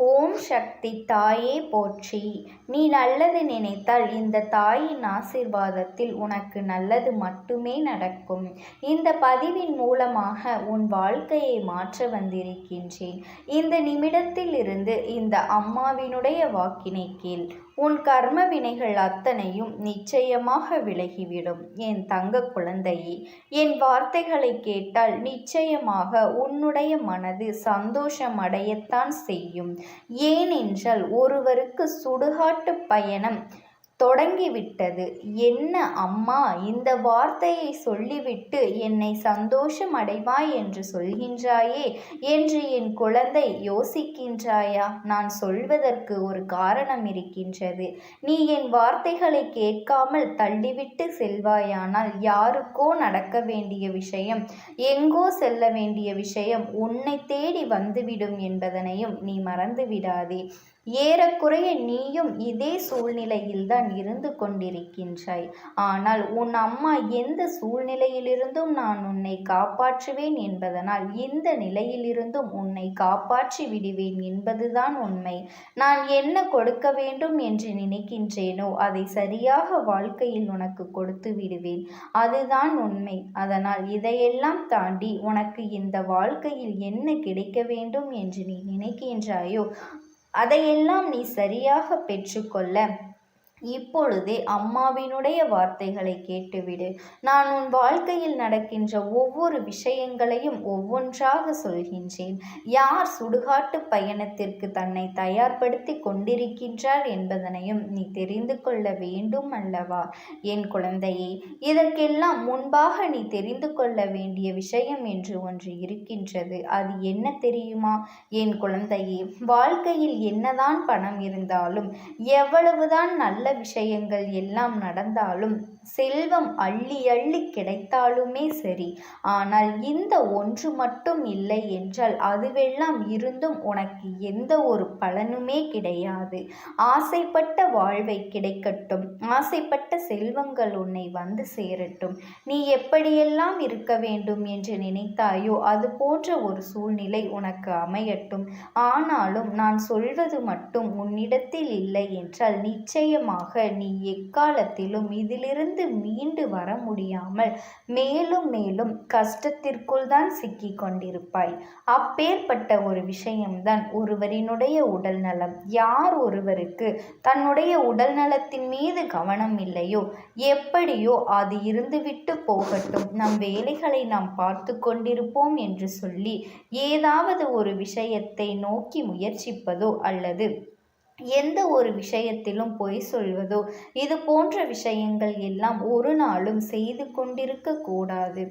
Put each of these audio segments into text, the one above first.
ஓம் சக்தி தாயே போற்றி. நீ நல்லது நினைத்தால் இந்த தாயின் ஆசிர்வாதத்தில் உனக்கு நல்லது மட்டுமே நடக்கும். இந்த பதிவின் மூலமாக உன் வாழ்க்கையை மாற்ற வந்திருக்கின்றேன். இந்த நிமிடத்தில் இருந்து இந்த அம்மாவினுடைய வாக்கினை கீழ் உன் கர்ம வினைகள் அத்தனையும் நிச்சயமாக விலகிவிடும். என் தங்க குழந்தையே என் வார்த்தைகளை கேட்டால் நிச்சயமாக உன்னுடைய மனது சந்தோஷம் அடையத்தான் செய்யும். ஏனென்றால் ஒருவருக்கு சுடுகாட்டு பயணம் தொடங்கிவிட்டது. என்ன அம்மா இந்த வார்த்தையை சொல்லிவிட்டு என்னை சந்தோஷம் அடைவாய் என்று சொல்கின்றாயே என்று என் குழந்தை யோசிக்கின்றாயா? நான் சொல்வதற்கு ஒரு காரணம் இருக்கின்றது. நீ என் வார்த்தைகளை கேட்காமல் தள்ளிவிட்டு செல்வாயானால் யாருக்கோ நடக்க வேண்டிய விஷயம் எங்கோ செல்ல வேண்டிய விஷயம் உன்னை தேடி வந்துவிடும் என்பதனையும் நீ மறந்து விடாதே ஏறக்குறைய நீயும் இதே சூழ்நிலையில்தான் இருந்து கொண்டிருக்கின்றாய். ஆனால் உன் அம்மா எந்த சூழ்நிலையிலிருந்தும் நான் உன்னை காப்பாற்றுவேன் என்பதனால் இந்த நிலையிலிருந்தும் உன்னை காப்பாற்றி விடுவேன் என்பதுதான் உண்மை. நான் என்ன கொடுக்க வேண்டும் என்று நினைக்கின்றேனோ அதை சரியாக வாழ்க்கையில் உனக்கு கொடுத்து விடுவேன். அதுதான் உண்மை. அதனால் இதையெல்லாம் தாண்டி உனக்கு இந்த வாழ்க்கையில் என்ன கிடைக்க வேண்டும் என்று நீ நினைக்கின்றாயோ அதையெல்லாம் நீ சரியாக பெற்றுக்கொள்ள. இப்பொழுதே அம்மாவினுடைய வார்த்தைகளை கேட்டுவிடு. நான் உன் வாழ்க்கையில் நடக்கின்ற ஒவ்வொரு விஷயங்களையும் ஒவ்வொன்றாக சொல்கின்றேன். யார் சுடுகாட்டு பயணத்திற்கு தன்னை தயார்படுத்தி கொண்டிருக்கின்றார் என்பதனையும் நீ தெரிந்து கொள்ள வேண்டும் அல்லவா? என் குழந்தையே இதற்கெல்லாம் முன்பாக நீ தெரிந்து கொள்ள வேண்டிய விஷயம் என்று ஒன்று இருக்கின்றது. அது என்ன தெரியுமா? என் குழந்தையே வாழ்க்கையில் என்னதான் பணம் இருந்தாலும் எவ்வளவுதான் நல்ல விஷயங்கள் எல்லாம் நடந்தாலும் செல்வம் அள்ளி அள்ளி கிடைத்தாலுமே சரி. ஆனால் இந்த ஒன்று மட்டும் இல்லை என்றால் அதுவெல்லாம் இருந்தும் உனக்கு எந்த ஒரு பலனுமே கிடையாது. ஆசைப்பட்ட வாழ்வை கிடைக்கட்டும். ஆசைப்பட்ட செல்வங்கள் உன்னை வந்து சேரட்டும். நீ எப்படியெல்லாம் இருக்க வேண்டும் என்று நினைத்தாயோ அது போன்ற ஒரு சூழ்நிலை உனக்கு அமையட்டும். ஆனாலும் நான் சொல்வது மட்டும் உன்னிடத்தில் இல்லை என்றால் நிச்சயமாக நீ எக்காலத்திலும் இதிலிருந்து இருந்து மீண்டு வர முடியாமல் மேலும் மேலும் கஷ்டத்திற்குள் தான் சிக்கி கொண்டிருப்பாய். அப்பேற்பட்ட ஒரு விஷயம்தான் ஒருவரினுடைய உடல் நலம். யார் ஒருவருக்கு தன்னுடைய உடல் நலத்தின் மீது கவனம் இல்லையோ? எப்படியோ அது இருந்துவிட்டு போகட்டும். நம் வேலைகளை நாம் பார்த்து கொண்டிருப்போம் என்று சொல்லி ஏதாவது ஒரு விஷயத்தை நோக்கி முயற்சிப்பதோ அல்லது எந்த ஒரு விஷயத்திலும் பொய் சொல்வதோ இது போன்ற விஷயங்கள் எல்லாம் ஒரு நாளும் செய்து கொண்டிருக்க கூடாது.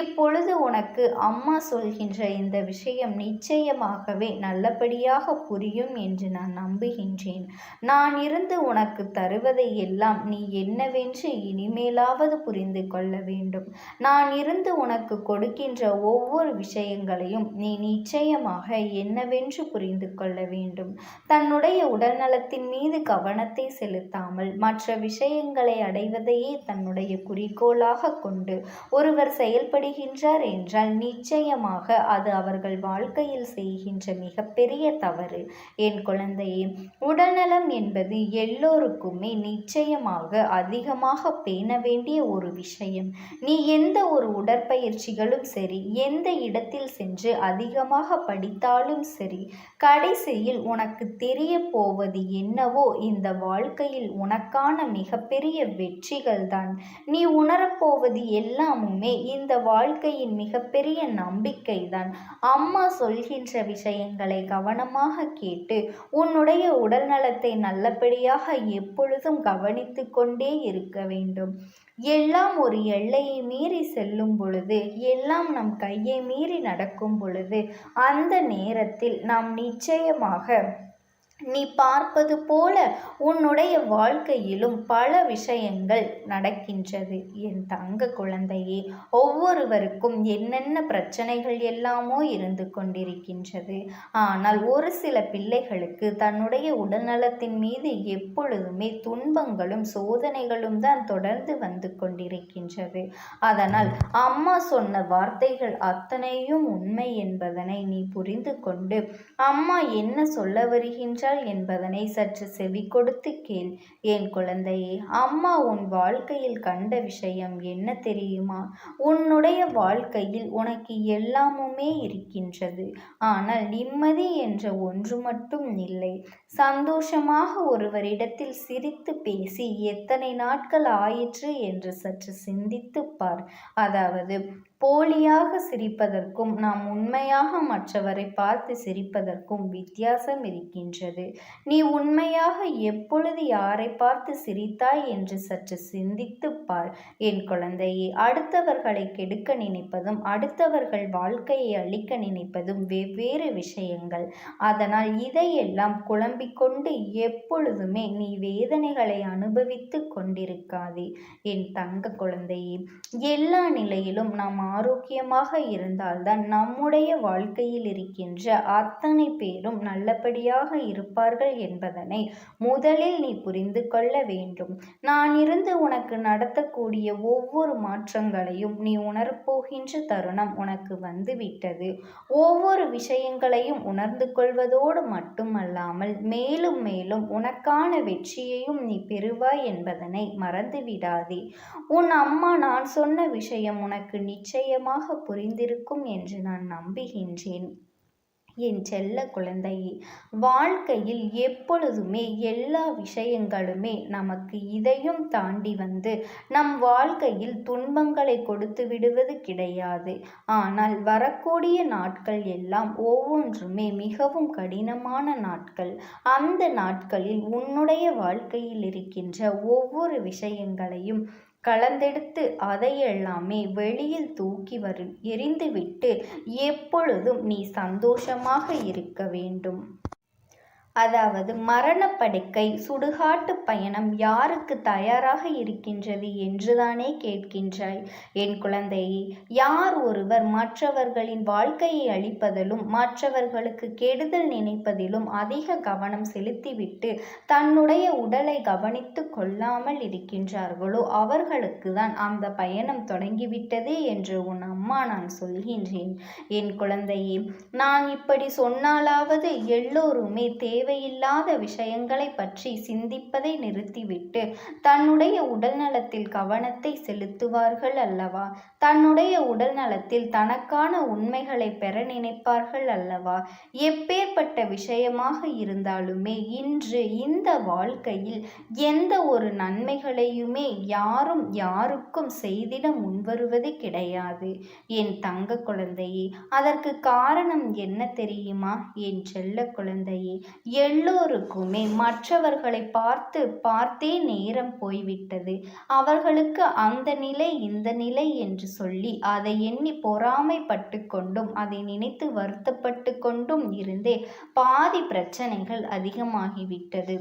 இப்பொழுது உனக்கு அம்மா சொல்கின்ற இந்த விஷயம் நிச்சயமாகவே நல்லபடியாக புரியும் என்று நான் நம்புகின்றேன். நான் இருந்து உனக்கு தருவதை எல்லாம் நீ என்னவென்று இனிமேலாவது புரிந்து கொள்ள வேண்டும். நான் இருந்து உனக்கு கொடுக்கின்ற ஒவ்வொரு விஷயங்களையும் நீ நிச்சயமாக என்னவென்று புரிந்து கொள்ள வேண்டும். தன்னுடைய உடல் உடல் நலத்தின் மீது கவனத்தை செலுத்தாமல் மற்ற விஷயங்களை அடைவதையே தன்னுடைய குறிக்கோளாக கொண்டு ஒருவர் செயல்படுகின்றார் என்றால் நிச்சயமாக அது அவர்கள் வாழ்க்கையில் செய்கின்ற மிகப்பெரிய தவறு. என் குழந்தையே உடல்நலம் என்பது எல்லோருக்குமே நிச்சயமாக அதிகமாக பேண வேண்டிய ஒரு விஷயம். நீ எந்த ஒரு உடற்பயிற்சிகளும் சரி எந்த இடத்தில் சென்று அதிகமாக படித்தாலும் சரி கடைசியில் உனக்கு தெரிய போ போவது என்னவோ இந்த வாழ்க்கையில் உனக்கான மிகப்பெரிய வெற்றிகள் தான் நீ உணரப்போவது எல்லாமுமே இந்த வாழ்க்கையின் மிகப்பெரிய நம்பிக்கை தான் அம்மா சொல்கின்ற விஷயங்களை கவனமாக கேட்டு உன்னுடைய உடல் நலத்தை நல்லபடியாக எப்பொழுதும் கவனித்து கொண்டே இருக்க வேண்டும். எல்லாம் ஒரு எல்லையை மீறி செல்லும் பொழுது எல்லாம் நம் கையை மீறி நடக்கும் பொழுது அந்த நேரத்தில் நாம் நிச்சயமாக நீ பார்ப்பது போல உன்னுடைய வாழ்க்கையிலும் பல விஷயங்கள் நடக்கின்றது. என் தங்க குழந்தையே ஒவ்வொருவருக்கும் என்னென்ன பிரச்சனைகள் எல்லாமோ இருந்து கொண்டிருக்கின்றது. ஆனால் ஒரு சில பிள்ளைகளுக்கு தன்னுடைய உடல்நலத்தின் மீது எப்பொழுதுமே துன்பங்களும் சோதனைகளும் தான் தொடர்ந்து வந்து கொண்டிருக்கின்றது. அதனால் அம்மா சொன்ன வார்த்தைகள் அத்தனையும் உண்மை என்பதனை நீ புரிந்து கொண்டு அம்மா என்ன சொல்ல வருகின்ற வருகின்றாள் என்பதனை சற்று செவி கொடுத்து கேள். என் குழந்தையே அம்மா உன் வாழ்க்கையில் கண்ட விஷயம் என்ன தெரியுமா? உன்னுடைய வாழ்க்கையில் உனக்கு எல்லாமுமே இருக்கின்றது. ஆனால் நிம்மதி என்ற ஒன்று மட்டும் இல்லை. சந்தோஷமாக ஒருவரிடத்தில் சிரித்து பேசி எத்தனை நாட்கள் ஆயிற்று என்று சற்று சிந்தித்து பார். அதாவது போலியாக சிரிப்பதற்கும் நாம் உண்மையாக மற்றவரை பார்த்து சிரிப்பதற்கும் வித்தியாசம் இருக்கின்றது. நீ உண்மையாக எப்பொழுது யாரை பார்த்து சிரித்தாய் என்று சற்று சிந்தித்து பார். என் குழந்தையே அடுத்தவர்களை கெடுக்க நினைப்பதும் அடுத்தவர்கள் வாழ்க்கையை அழிக்க நினைப்பதும் வெவ்வேறு விஷயங்கள். அதனால் இதையெல்லாம் குழம்பிக்கொண்டு எப்பொழுதுமே நீ வேதனைகளை அனுபவித்து கொண்டிருக்காதே. என் தங்க குழந்தையே எல்லா நிலையிலும் நாம் ஆரோக்கியமாக இருந்தால்தான் நம்முடைய வாழ்க்கையில் இருக்கின்ற அத்தனை பேரும் நல்லபடியாக இருப்பார்கள் என்பதனை முதலில் நீ புரிந்து கொள்ள வேண்டும். நான் இருந்து உனக்கு நடத்தக்கூடிய ஒவ்வொரு மாற்றங்களையும் நீ உணரப்போகின்ற தருணம் உனக்கு வந்துவிட்டது. ஒவ்வொரு விஷயங்களையும் உணர்ந்து கொள்வதோடு மட்டுமல்லாமல் மேலும் மேலும் உனக்கான வெற்றியையும் நீ பெறுவாய் என்பதனை மறந்துவிடாதே. உன் அம்மா நான் சொன்ன விஷயம் உனக்கு நிச்சயம் நிச்சயமாக புரிந்திருக்கும் என்று நான் நம்புகின்றேன். என் செல்ல குழந்தையே வாழ்க்கையில் எப்பொழுதுமே எல்லா விஷயங்களுமே நமக்கு இதையும் தாண்டி வந்து நம் வாழ்க்கையில் துன்பங்களை கொடுத்து விடுவது கிடையாது. ஆனால் வரக்கூடிய நாட்கள் எல்லாம் ஒவ்வொன்றுமே மிகவும் கடினமான நாட்கள். அந்த நாட்களில் உன்னுடைய வாழ்க்கையில் இருக்கின்ற ஒவ்வொரு விஷயங்களையும் கலந்தெடுத்து அதையெல்லாமே வெளியில் தூக்கி வரு எறிந்துவிட்டு எப்பொழுதும் நீ சந்தோஷமாக இருக்க வேண்டும். அதாவது மரணப்படுக்கை சுடுகாட்டு பயணம் யாருக்கு தயாராக இருக்கின்றது என்றுதானே கேட்கின்றாய். என் குழந்தையே யார் ஒருவர் மற்றவர்களின் வாழ்க்கையை அளிப்பதிலும் மற்றவர்களுக்கு கெடுதல் நினைப்பதிலும் அதிக கவனம் செலுத்திவிட்டு தன்னுடைய உடலை கவனித்து கொள்ளாமல் இருக்கின்றார்களோ அவர்களுக்கு தான் அந்த பயணம் தொடங்கிவிட்டதே என்று உணவு அம்மா நான் சொல்கின்றேன். என் குழந்தையே நான் இப்படி சொன்னாலாவது எல்லோருமே தேவையில்லாத விஷயங்களை பற்றி சிந்திப்பதை நிறுத்திவிட்டு தன்னுடைய உடல்நலத்தில் கவனத்தை செலுத்துவார்கள் அல்லவா? தன்னுடைய உடல்நலத்தில் தனக்கான உண்மைகளை பெற நினைப்பார்கள் அல்லவா? எப்பேற்பட்ட விஷயமாக இருந்தாலுமே இன்று இந்த வாழ்க்கையில் எந்த ஒரு நன்மைகளையுமே யாரும் யாருக்கும் செய்திட முன்வருவது கிடையாது. என் தங்க குழந்தையே அதற்கு காரணம் என்ன தெரியுமா? என் செல்ல குழந்தையே எல்லோருக்குமே மற்றவர்களை பார்த்து பார்த்தே நேரம் போய்விட்டது. அவர்களுக்கு அந்த நிலை இந்த நிலை என்று சொல்லி அதை எண்ணி பொறாமைப்பட்டு கொண்டும் அதை நினைத்து வருத்தப்பட்டு கொண்டும் இருந்தே பாதி பிரச்சனைகள் அதிகமாகிவிட்டது.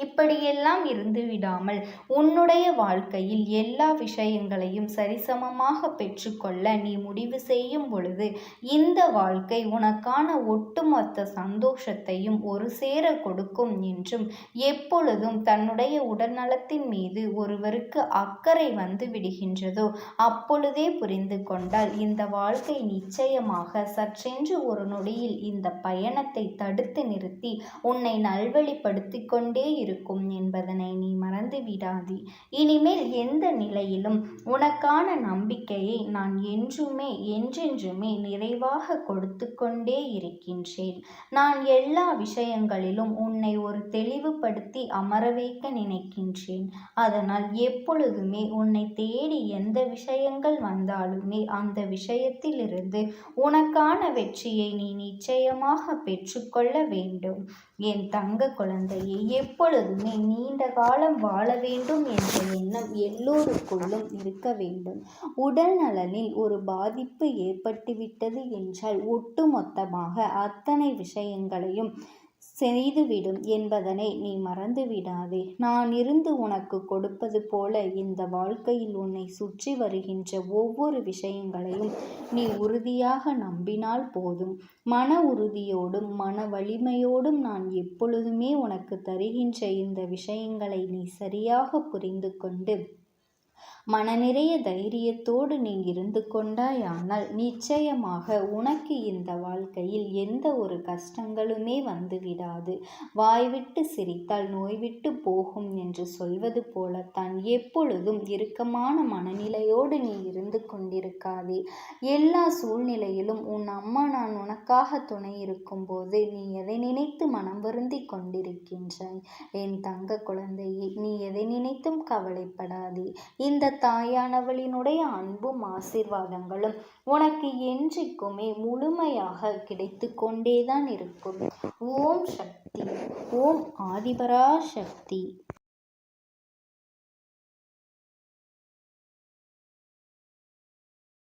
இப்படியெல்லாம் இருந்து விடாமல் உன்னுடைய வாழ்க்கையில் எல்லா விஷயங்களையும் சரிசமமாக பெற்றுக்கொள்ள நீ முடிவு செய்யும் பொழுது இந்த வாழ்க்கை உனக்கான ஒட்டுமொத்த சந்தோஷத்தையும் ஒரு சேர கொடுக்கும் என்றும் எப்பொழுதும் தன்னுடைய உடல்நலத்தின் மீது ஒருவருக்கு அக்கறை வந்து விடுகின்றதோ அப்பொழுதே புரிந்து கொண்டால் இந்த வாழ்க்கை நிச்சயமாக சற்றென்று ஒரு நொடியில் இந்த பயணத்தை தடுத்து நிறுத்தி உன்னை நல்வழிப்படுத்தி கொண்டே இருக்கும் என்பதனை நீ மறந்து விடாதே. இனிமேல் எந்த நிலையிலும் உனக்கான நம்பிக்கையை நான் என்றுமே என்றென்றுமே நிறைவாக கொடுத்து கொண்டே இருக்கின்றேன். நான் எல்லா விஷயங்களிலும் உன்னை ஒரு தெளிவுபடுத்தி அமர வைக்க நினைக்கின்றேன். அதனால் எப்பொழுதுமே உன்னை தேடி எந்த விஷயங்கள் வந்தாலுமே அந்த விஷயத்திலிருந்து உனக்கான வெற்றியை நீ நிச்சயமாக பெற்றுக்கொள்ள வேண்டும். என் தங்க குழந்தையை எப்பொழுதுமே நீண்ட காலம் வாழ வேண்டும் என்ற எண்ணம் எல்லோருக்குள்ளும் இருக்க வேண்டும். உடல் நலனில் ஒரு பாதிப்பு ஏற்பட்டுவிட்டது என்றால் ஒட்டுமொத்தமாக அத்தனை விஷயங்களையும் செய்துவிடும் என்பதனை நீ மறந்து விடாதே நான் இருந்து உனக்கு கொடுப்பது போல இந்த வாழ்க்கையில் உன்னை சுற்றி வருகின்ற ஒவ்வொரு விஷயங்களையும் நீ உறுதியாக நம்பினால் போதும். மன உறுதியோடும் மன வலிமையோடும் நான் எப்பொழுதுமே உனக்கு தருகின்ற இந்த விஷயங்களை நீ சரியாக புரிந்து கொண்டு மனநிறைய தைரியத்தோடு நீ இருந்து கொண்டாயானால் நிச்சயமாக உனக்கு இந்த வாழ்க்கையில் எந்த ஒரு கஷ்டங்களுமே வந்துவிடாது வாய்விட்டு சிரித்தால் நோய்விட்டு போகும் என்று சொல்வது போலத்தான் எப்பொழுதும் இறுக்கமான மனநிலையோடு நீ இருந்து கொண்டிருக்காதே. எல்லா சூழ்நிலையிலும் உன் அம்மா நான் உனக்காக துணை இருக்கும்போது நீ எதை நினைத்து மனம் வருந்தி கொண்டிருக்கின்றாய்? என் தங்க குழந்தையே நீ எதை நினைத்தும் கவலைப்படாதே. இந்த தாயானவளினுடைய அன்பும் ஆசிர்வாதங்களும் உனக்கு என்றைக்குமே முழுமையாக கிடைத்து கொண்டேதான் இருக்கும். ஓம் சக்தி ஓம் ஆதிபரா சக்தி